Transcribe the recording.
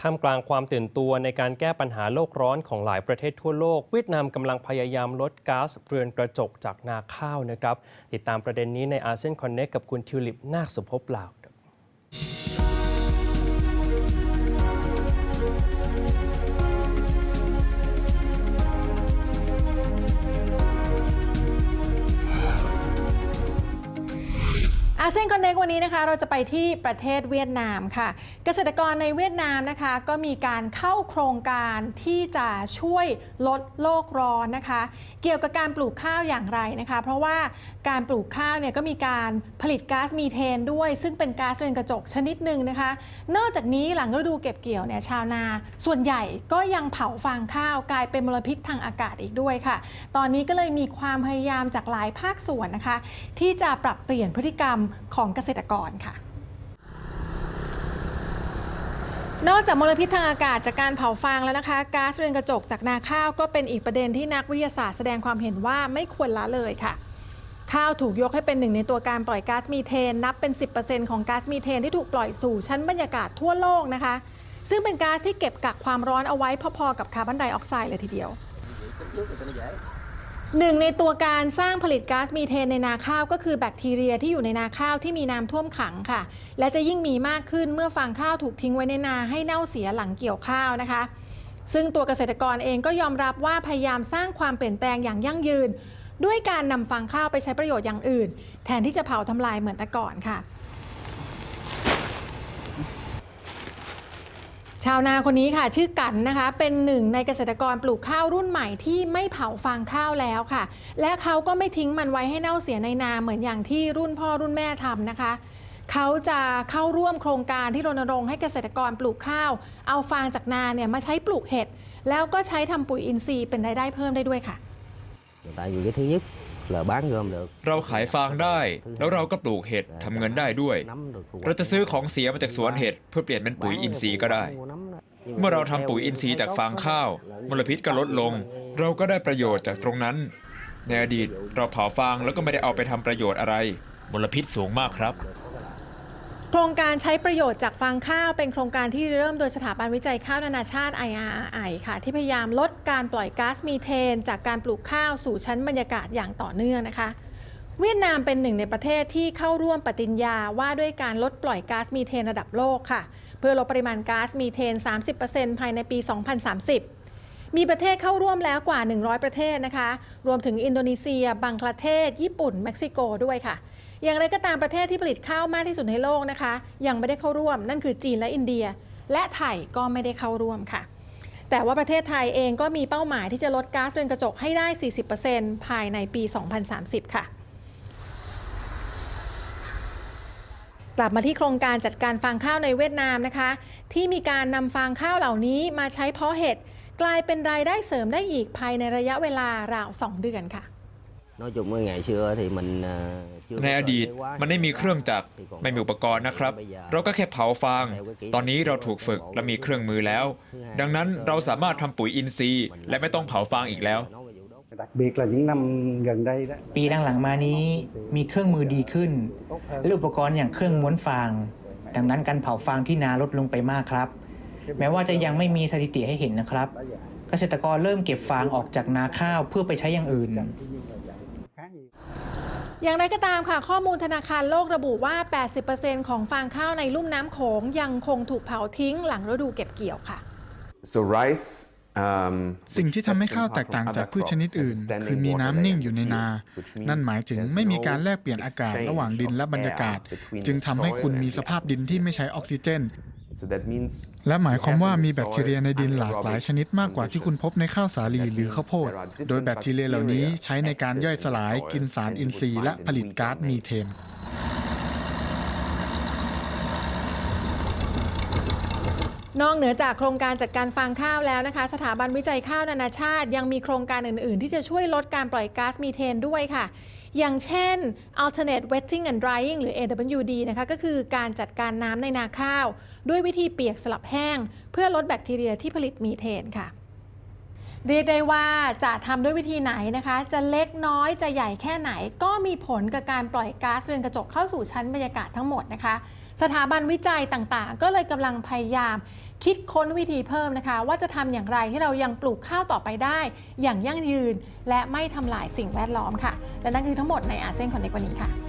ท่ามกลางความตื่นตัวในการแก้ปัญหาโลกร้อนของหลายประเทศทั่วโลก เวียดนามกำลังพยายามลดก๊าซเรือนกระจกจากนาข้าวนะครับ ติดตามประเด็นนี้ในอาเซียนคอนเน็กกับคุณทิวลิปนาคสุภพลาว อาเซียนคอนเน็กวันนี้นะคะเราจะไปที่ประเทศเวียดนามค่ะ เกษตรกรในเวียดนามนะคะ ก็มีการเข้าโครงการที่จะช่วยลดโลกร้อนนะคะ เกี่ยวกับการปลูกข้าวอย่างไรนะคะ เพราะว่าการปลูกข้าวเนี่ยก็มีการผลิตก๊าซมีเทนด้วย ซึ่งเป็นก๊าซเรือนกระจกชนิดหนึ่งนะคะ นอกจากนี้หลังฤดูเก็บเกี่ยวเนี่ยชาวนา ส่วนใหญ่ก็ยังเผาฟางข้าวกลายเป็นมลพิษทางอากาศอีกด้วยค่ะ ตอนนี้ก็เลยมีความพยายามจากหลายภาคส่วนนะคะ ที่จะปรับเปลี่ยนพฤติกรรมของเกษตรกรค่ะนอกจากมลพิษทางอากาศจากการเผาฟางแล้วนะคะก๊าซเรือนกระจกจากนาข้าวก็เป็นอีกประเด็นที่นักวิทยาศาสตร์แสดงความเห็นว่าไม่ควรละเลยค่ะ ข้าวถูกยกให้เป็นหนึ่งในตัวการปล่อยก๊าซมีเทน นับเป็น 10%ของก๊าซมีเทนที่ถูกปล่อยสู่ชั้นบรรยากาศทั่วโลกนะคะ ซึ่งเป็นก๊าซที่เก็บกักความร้อนเอาไว้พอๆกับคาร์บอนไดออกไซด์เลยทีเดียว หนึ่งในตัวการสร้างผลิตก๊าซมีเทนในนาข้าวก็คือแบคทีเรียที่อยู่ในนาข้าวที่มีน้ำท่วมขังค่ะ และจะยิ่งมีมากขึ้นเมื่อฟางข้าวถูกทิ้งไว้ในนาให้เน่าเสียหลังเกี่ยวข้าวนะคะ ซึ่งตัวเกษตรกรเองก็ยอมรับว่าพยายามสร้างความเปลี่ยนแปลงอย่างยั่งยืน ด้วยการนำฟางข้าวไปใช้ประโยชน์อย่างอื่น แทนที่จะเผาทำลายเหมือนแต่ก่อนค่ะ ชาวนาคนนี้ค่ะ ชื่อกันนะคะ เป็นหนึ่งในเกษตรกรปลูกข้าวรุ่นใหม่ที่ไม่เผาฟางข้าวแล้วค่ะ และเขาก็ไม่ทิ้งมันไว้ให้เน่าเสียในนาเหมือนอย่างที่รุ่นพ่อรุ่นแม่ทำนะคะ เขาจะเข้าร่วมโครงการที่รณรงค์ให้เกษตรกรปลูกข้าว เอาฟางจากนาเนี่ยมาใช้ปลูกเห็ดแล้วก็ใช้ทำปุ๋ยอินทรีย์เป็นรายได้เพิ่มได้ด้วยค่ะ tại vì cái thứ nhất เราขายฟางได้ แล้วเราก็ปลูกเห็ดทำเงินได้ด้วย เราจะซื้อของเสียมาจากสวนเห็ดเพื่อเปลี่ยนเป็นปุ๋ยอินทรีย์ก็ได้ เมื่อเราทำปุ๋ยอินทรีย์จากฟางข้าว มลพิษก็ลดลง เราก็ได้ประโยชน์จากตรงนั้น ในอดีตเราเผาฟางแล้วก็ไม่ได้เอาไปทำประโยชน์อะไร มลพิษสูงมากครับ โครงการใช้ประโยชน์จากฟางข้าวเป็นโครงการที่เริ่มโดยสถาบันวิจัยข้าวนานาชาติ IRI ค่ะ ที่พยายามลดการปล่อยก๊าซมีเทน จากการปลูกข้าวสู่ชั้นบรรยากาศอย่างต่อเนื่องนะคะ เวียดนามเป็นหนึ่งในประเทศที่เข้าร่วมปฏิญญาว่าด้วยการลดปล่อยก๊าซมีเทนระดับโลกค่ะ เพื่อลดปริมาณก๊าซมีเทน 30%ภายในปี 2030มีประเทศเข้าร่วมแล้วกว่า 100 ประเทศนะคะ รวมถึงอินโดนีเซีย บังคลาเทศ ญี่ปุ่น เม็กซิโกด้วยค่ะ อย่างไรก็ตามประเทศที่ผลิตข้าวมากที่สุดในโลกนะคะ ยังไม่ได้เข้าร่วม นั่นคือจีนและอินเดีย และไทยก็ไม่ได้เข้าร่วมค่ะ แต่ว่าประเทศไทยเองก็มีเป้าหมายที่จะลดก๊าซเรือนกระจกให้ได้ 40%ภายในปี 2030 ค่ะกลับมาที่โครงการจัดการฟางข้าวในเวียดนามนะคะ ที่มีการนำฟางข้าวเหล่านี้มาใช้เพาะเห็ดกลายเป็นรายได้เสริมได้อีกภายในระยะเวลาราว 2 เดือนค่ะ ใน có อดีต cơ quá มันไม่มี nhiều เครื่องจักร thì còn ไม่มีอุปกรณ์นะครับ bây giờ เราก็แค่เผาฟาง ตอนนี้เราถูกฝึกและมีเครื่องมือแล้ว ดังนั้นเราสามารถทำปุ๋ยอินทรีย์ และไม่ต้องเผาฟางอีกแล้ว nói về vụ đốt đặc biệt là những năm gần đây đó ปีหลังๆมานี้มีเครื่องมือดีขึ้นและอุปกรณ์อย่างเครื่องม้วนฟาง ดังนั้นการเผาฟางที่นาลดลงไปมากครับ แม้ว่าจะยังไม่มีสถิติให้เห็นนะครับ เกษตรกรเริ่มเก็บฟางออกจากนาข้าวเพื่อไปใช้อย่างอื่น khá nhiều อย่างไรก็ตามค่ะ ข้อมูลธนาคารโลกระบุว่า 80%ของฟางข้าวในลุ่มน้ำโขงยังคงถูกเผาทิ้งหลังฤดูเก็บเกี่ยวค่ะ So rice, um, สิ่งที่ทำให้ข้าวแตกต่างจากพืชชนิดอื่น คือมีน้ำนิ่งอยู่ในนา นั่นหมายถึงไม่มีการแลกเปลี่ยนอากาศระหว่างดินและบรรยากาศ จึงทำให้คุณมีสภาพดินที่ไม่ใช้ออกซิเจน So that means และหมายความว่ามีแบคทีเรียในดินหลากหลายชนิดมากกว่าที่คุณพบในข้าวสาลีหรือข้าวโพด โดยแบคทีเรียเหล่านี้ใช้ในการย่อยสลายกินสารอินทรีย์และผลิตก๊าซมีเทนนอกเหนือจากโครงการจัดการฟางข้าวแล้วนะคะ สถาบันวิจัยข้าวนานาชาติ ยังมีโครงการอื่น ๆ ที่จะช่วยลดการปล่อยก๊าซมีเทนด้วยค่ะ อย่างเช่น alternate wetting and drying หรือ AWD นะคะก็คือการจัดการน้ำในนาข้าว ด้วยวิธีเปียกสลับแห้ง เพื่อลดแบคทีเรียที่ผลิตมีเทนค่ะเรียกได้ว่าจะทำด้วยวิธีไหนนะคะ จะเล็กน้อยจะใหญ่แค่ไหน ก็มีผลกับการปล่อยก๊าซเรือนกระจกเข้าสู่ชั้นบรรยากาศทั้งหมดนะคะ สถาบันวิจัยต่างๆ ก็เลยกำลังพยายามคิดค้นวิธีเพิ่มนะคะ ว่าจะทำอย่างไรที่เรายังปลูกข้าวต่อไปได้ อย่างยั่งยืน และไม่ทำลายสิ่งแวดล้อมค่ะ และนั่นคือทั้งหมดในอาเซียนคอนเนควันนี้ค่ะ